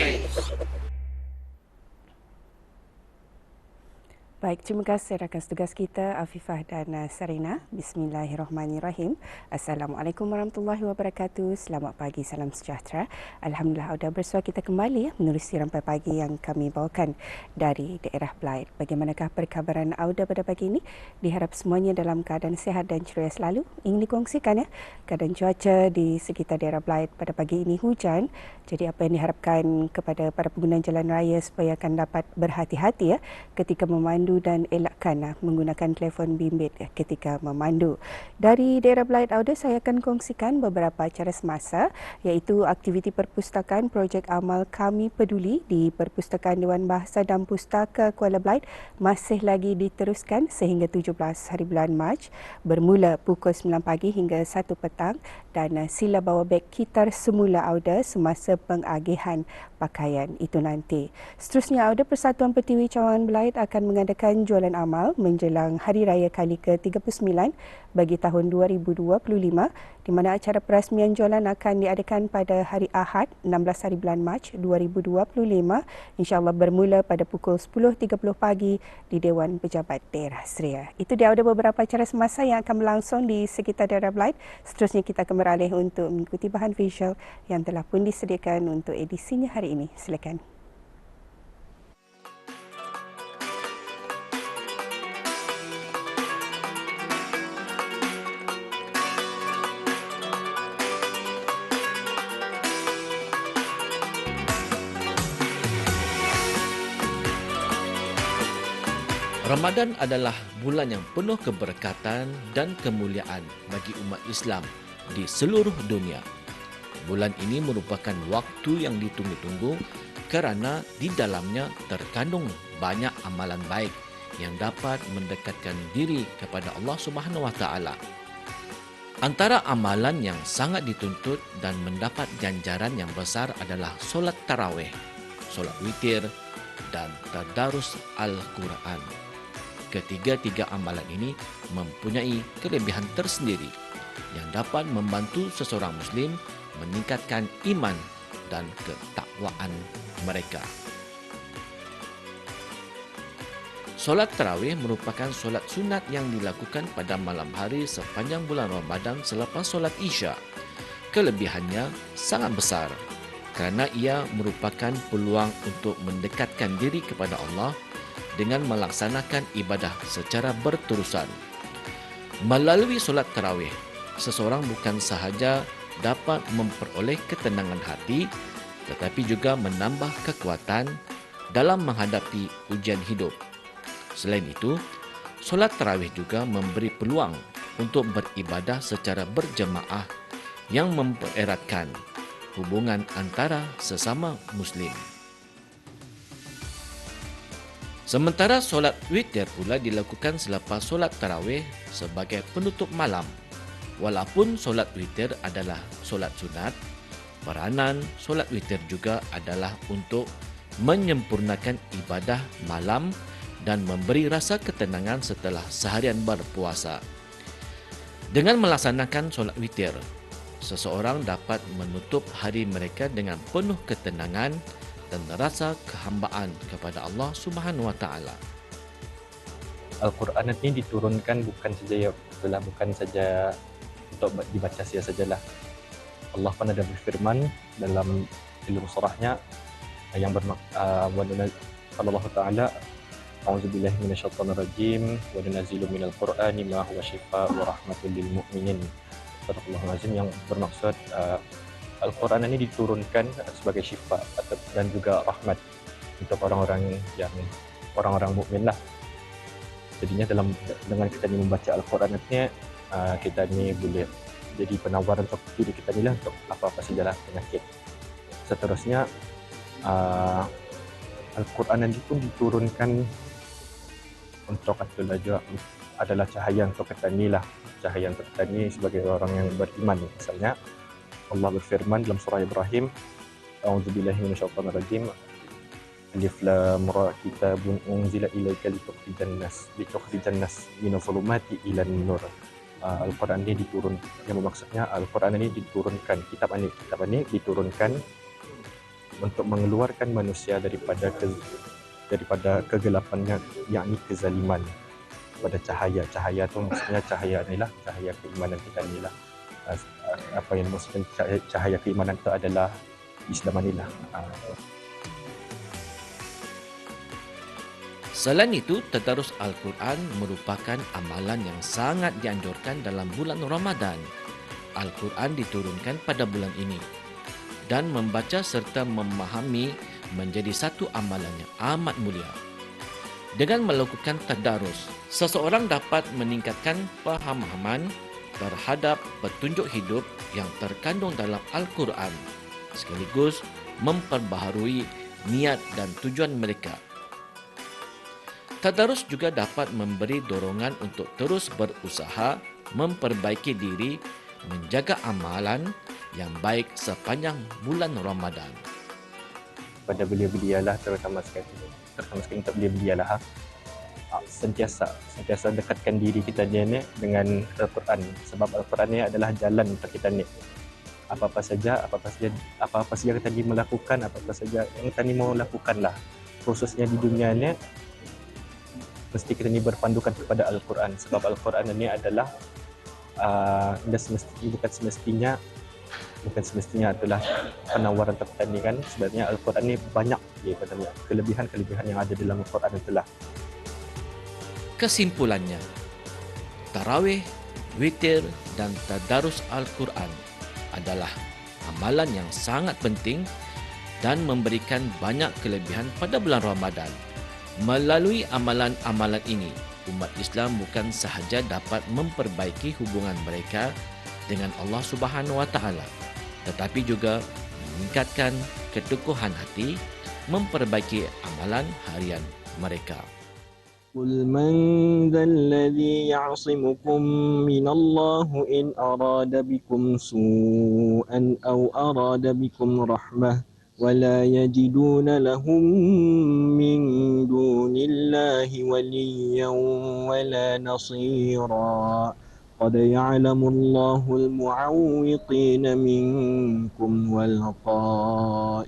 praise. Baik, terima kasih rakan tugas kita Afifah dan uh, Sarina. Bismillahirrahmanirrahim. Assalamualaikum warahmatullahi wabarakatuh. Selamat pagi, salam sejahtera. Alhamdulillah sudah bersua kita kembali ya, menerusi rampai pagi yang kami bawakan dari daerah Blythe. Bagaimanakah perkabaran Auda pada pagi ini? Diharap semuanya dalam keadaan sehat dan ceria selalu. Ingin dikongsikan ya, keadaan cuaca di sekitar daerah Blythe pada pagi ini hujan. Jadi apa yang diharapkan kepada para pengguna jalan raya supaya akan dapat berhati-hati ya ketika memandu memandu dan elakkan uh, menggunakan telefon bimbit uh, ketika memandu. Dari daerah Blythe Auda, saya akan kongsikan beberapa cara semasa iaitu aktiviti perpustakaan projek amal Kami Peduli di Perpustakaan Dewan Bahasa dan Pustaka Kuala Blythe masih lagi diteruskan sehingga 17 hari bulan Mac bermula pukul 9 pagi hingga 1 petang dan uh, sila bawa beg kitar semula Auda semasa pengagihan pakaian itu nanti. Seterusnya Auda Persatuan Petiwi Cawangan Blythe akan mengadakan jualan amal menjelang Hari Raya kali ke-39 bagi tahun 2025 di mana acara perasmian jualan akan diadakan pada hari Ahad 16 hari bulan Mac 2025 insyaAllah bermula pada pukul 10.30 pagi di Dewan Pejabat Daerah Seria. Itu dia ada beberapa acara semasa yang akan berlangsung di sekitar daerah Blight. Seterusnya kita akan beralih untuk mengikuti bahan visual yang telah pun disediakan untuk edisinya hari ini. Silakan. Ramadan adalah bulan yang penuh keberkatan dan kemuliaan bagi umat Islam di seluruh dunia. Bulan ini merupakan waktu yang ditunggu-tunggu kerana di dalamnya terkandung banyak amalan baik yang dapat mendekatkan diri kepada Allah Subhanahu Wa Taala. Antara amalan yang sangat dituntut dan mendapat ganjaran yang besar adalah solat tarawih, solat witir dan tadarus Al-Quran ketiga-tiga amalan ini mempunyai kelebihan tersendiri yang dapat membantu seseorang muslim meningkatkan iman dan ketakwaan mereka. Solat tarawih merupakan solat sunat yang dilakukan pada malam hari sepanjang bulan Ramadan selepas solat Isya. Kelebihannya sangat besar kerana ia merupakan peluang untuk mendekatkan diri kepada Allah dengan melaksanakan ibadah secara berterusan. Melalui solat tarawih, seseorang bukan sahaja dapat memperoleh ketenangan hati tetapi juga menambah kekuatan dalam menghadapi ujian hidup. Selain itu, solat tarawih juga memberi peluang untuk beribadah secara berjemaah yang mempereratkan hubungan antara sesama muslim. Sementara solat witir pula dilakukan selepas solat tarawih sebagai penutup malam. Walaupun solat witir adalah solat sunat, peranan solat witir juga adalah untuk menyempurnakan ibadah malam dan memberi rasa ketenangan setelah seharian berpuasa. Dengan melaksanakan solat witir, seseorang dapat menutup hari mereka dengan penuh ketenangan dan rasa kehambaan kepada Allah Subhanahu Wa Taala. Al-Quran ini diturunkan bukan saja ya, bukan saja untuk dibaca saja sajalah. Allah pun ada berfirman dalam ilmu surahnya yang bermakna uh, Allah Ta'ala أعوذ بالله من الشيطان الرجيم وننزل من القرآن ما هو شفاء ورحمة للمؤمنين صدق الله yang bermaksud uh, Al-Quran ini diturunkan sebagai syifa dan juga rahmat untuk orang-orang yang orang-orang mukmin lah. Jadinya dalam dengan kita membaca Al-Quran artinya uh, kita ni boleh jadi penawar untuk diri kita ni lah untuk apa-apa sajalah penyakit. Seterusnya uh, Al-Quran ini pun diturunkan untuk adalah juga adalah cahaya untuk kita ni lah. Cahaya untuk kita ni sebagai orang yang beriman. Misalnya Allah berfirman dalam surah Ibrahim A'udzubillahi minasyaitonirrajim. Alif lam ra kitabun unzila ilaika litukhrijan nas litukhrijan nas min dhulumati ila nur uh, Al-Quran ini diturun yang bermaksudnya Al-Quran ini diturunkan kitab ini kitab ini diturunkan untuk mengeluarkan manusia daripada ke, daripada kegelapannya yakni kezaliman pada cahaya. Cahaya tu maksudnya cahaya inilah cahaya keimanan kita inilah uh, apa yang maksudnya cahaya, cahaya keimanan itu adalah Islam inilah uh, Selain itu, tadarus Al-Quran merupakan amalan yang sangat dianjurkan dalam bulan Ramadan. Al-Quran diturunkan pada bulan ini dan membaca serta memahami menjadi satu amalan yang amat mulia. Dengan melakukan tadarus, seseorang dapat meningkatkan pemahaman terhadap petunjuk hidup yang terkandung dalam Al-Quran sekaligus memperbaharui niat dan tujuan mereka Tadarus juga dapat memberi dorongan untuk terus berusaha memperbaiki diri menjaga amalan yang baik sepanjang bulan Ramadan. Pada belia-belia lah terutama sekali terutama sekali untuk belia-belia lah ha. Ah, sentiasa sentiasa dekatkan diri kita ni dengan Al-Quran sebab Al-Quran ni adalah jalan untuk kita ni apa-apa saja apa-apa saja apa-apa saja kita ni melakukan apa-apa saja yang kita ni mau lakukanlah prosesnya di dunia ni mesti kita ni berpandukan kepada Al-Quran. Sebab Al-Quran ini adalah uh, semestinya, bukan semestinya bukan semestinya adalah penawaran ni kan. Sebenarnya Al-Quran ini banyak ya, kelebihan-kelebihan yang ada dalam Al-Quran itulah. Kesimpulannya tarawih witir dan tadarus Al-Quran adalah amalan yang sangat penting dan memberikan banyak kelebihan pada bulan Ramadan. Melalui amalan-amalan ini, umat Islam bukan sahaja dapat memperbaiki hubungan mereka dengan Allah Subhanahu Wa Taala, tetapi juga meningkatkan keteguhan hati, memperbaiki amalan harian mereka. قل من ذا الذي يعصمكم من الله إن أراد بكم سوءا أو أراد بكم رحمة ولا يجدون لهم من دون الله وليا ولا نصيرا. قد يعلم الله المعوقين منكم والقائلين.